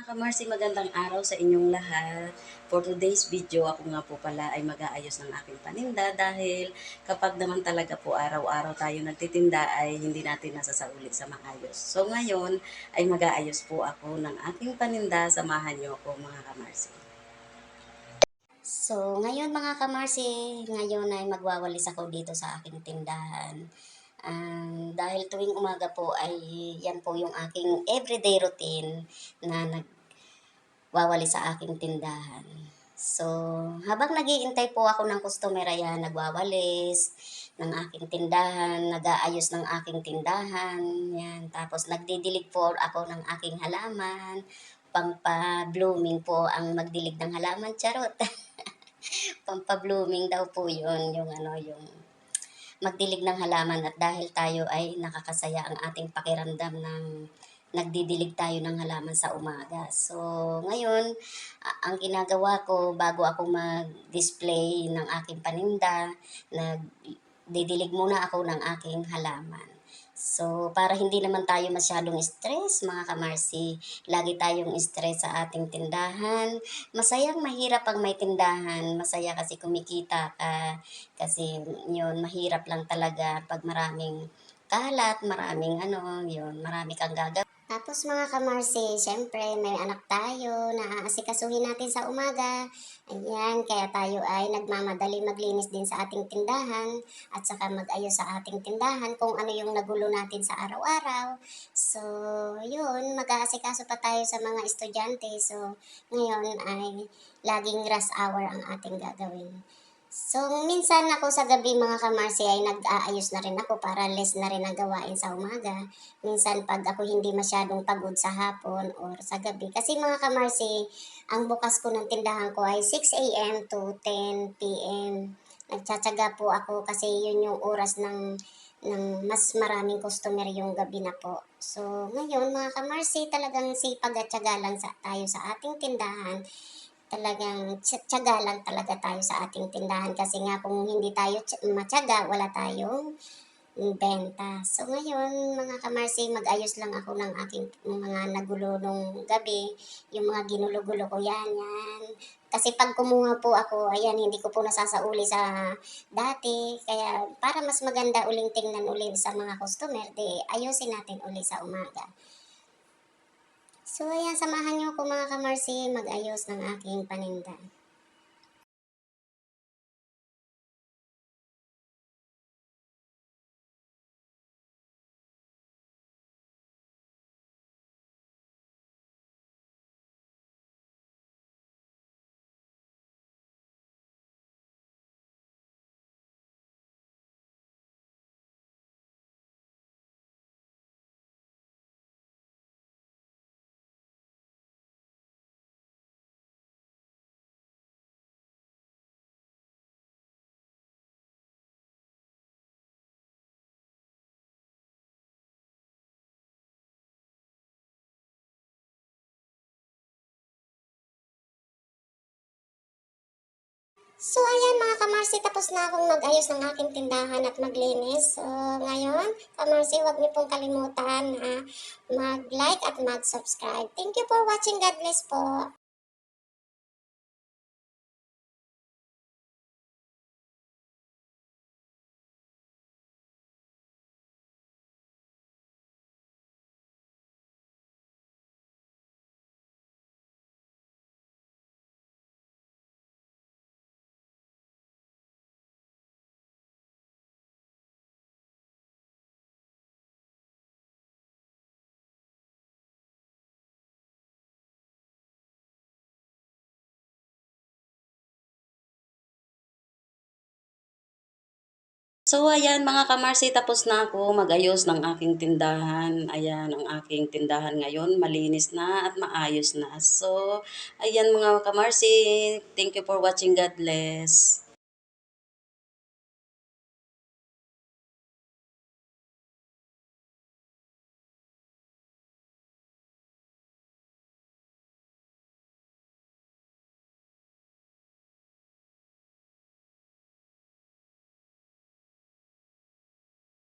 Mga kamarsi, magandang araw sa inyong lahat. For today's video, ako nga po pala ay mag-aayos ng aking paninda dahil kapag naman talaga po araw-araw tayo nagtitinda ay hindi natin nasasauli sa maayos. So ngayon ay mag-aayos po ako ng aking paninda. Samahan niyo ako mga kamarsi. So ngayon mga kamarsi, ngayon ay magwawalis ako dito sa aking tindahan. Um, dahil tuwing umaga po ay yan po yung aking everyday routine na nagwawali sa aking tindahan. So, habang nagiintay po ako ng customer, ayan, nagwawalis ng aking tindahan, nag-aayos ng aking tindahan, yan. Tapos, nagdidilig po ako ng aking halaman, pampa-blooming po ang magdilig ng halaman, charot. pampa-blooming daw po yun, yung ano, yung magdilig ng halaman at dahil tayo ay nakakasaya ang ating pakiramdam ng nagdidilig tayo ng halaman sa umaga. So, ngayon, ang ginagawa ko bago ako mag-display ng aking paninda, nagdidilig muna ako ng aking halaman. So, para hindi naman tayo masyadong stress, mga kamarsi, lagi tayong stress sa ating tindahan. Masayang mahirap ang may tindahan. Masaya kasi kumikita ka. Kasi yun, mahirap lang talaga pag maraming kalat, maraming ano, yun, marami kang gagawin. Tapos mga kamarsi, syempre may anak tayo na aasikasuhin natin sa umaga. Ayan, kaya tayo ay nagmamadali maglinis din sa ating tindahan at saka mag-ayos sa ating tindahan kung ano yung nagulo natin sa araw-araw. So, yun, mag-aasikaso pa tayo sa mga estudyante. So, ngayon ay laging rush hour ang ating gagawin. So, minsan ako sa gabi mga kamarsi ay nag-aayos na rin ako para less na rin ang gawain sa umaga. Minsan pag ako hindi masyadong pagod sa hapon or sa gabi. Kasi mga kamarsi, ang bukas ko ng tindahan ko ay 6 a.m. to 10 p.m. Nagtsatsaga po ako kasi yun yung oras ng ng mas maraming customer yung gabi na po. So, ngayon mga kamarsi, talagang sipag at tsaga lang sa, tayo sa ating tindahan talagang tiyaga lang talaga tayo sa ating tindahan kasi nga kung hindi tayo matyaga, wala tayong benta. So ngayon, mga kamarsi, mag-ayos lang ako ng aking mga nagulo nung gabi, yung mga ginulo-gulo ko yan, yan. Kasi pag kumuha po ako, ayan, hindi ko po nasasauli sa dati. Kaya para mas maganda uling tingnan uli sa mga customer, di ayusin natin uli sa umaga. So, ayan, samahan niyo ako mga kamarsi mag-ayos ng aking paninda. So, ayan mga kamarsi, tapos na akong mag-ayos ng aking tindahan at maglinis. So, ngayon, kamarsi, huwag niyo pong kalimutan na mag-like at mag-subscribe. Thank you for watching. God bless po. So, ayan mga kamarsi, tapos na ako mag-ayos ng aking tindahan. Ayan, ang aking tindahan ngayon, malinis na at maayos na. So, ayan mga kamarsi, thank you for watching. God bless.